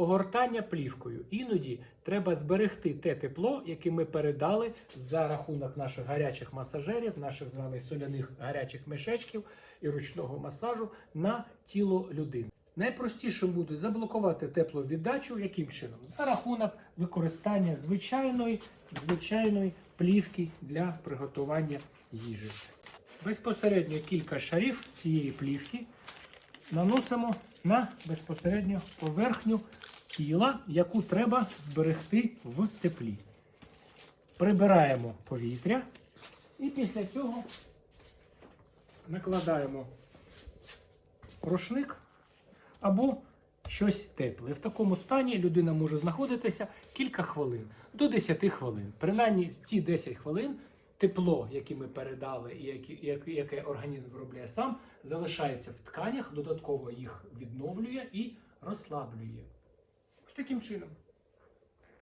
Огортання плівкою. Іноді треба зберегти те тепло, яке ми передали за рахунок наших гарячих масажерів, наших з вами соляних гарячих мішечків і ручного масажу на тіло людини. Найпростіше буде заблокувати тепловіддачу яким чином? За рахунок використання звичайної, звичайної плівки для приготування їжі. Безпосередньо кілька шарів цієї плівки наносимо на безпосередньо поверхню тіла, яку треба зберегти в теплі. Прибираємо повітря і після цього накладаємо рушник або щось тепле. В такому стані людина може знаходитися кілька хвилин до 10 хвилин. Принаймні ці 10 хвилин тепло, яке ми передали, і яке, яке- організм виробляє сам, залишається в тканях, додатково їх відновлює і розслаблює. Ось таким чином.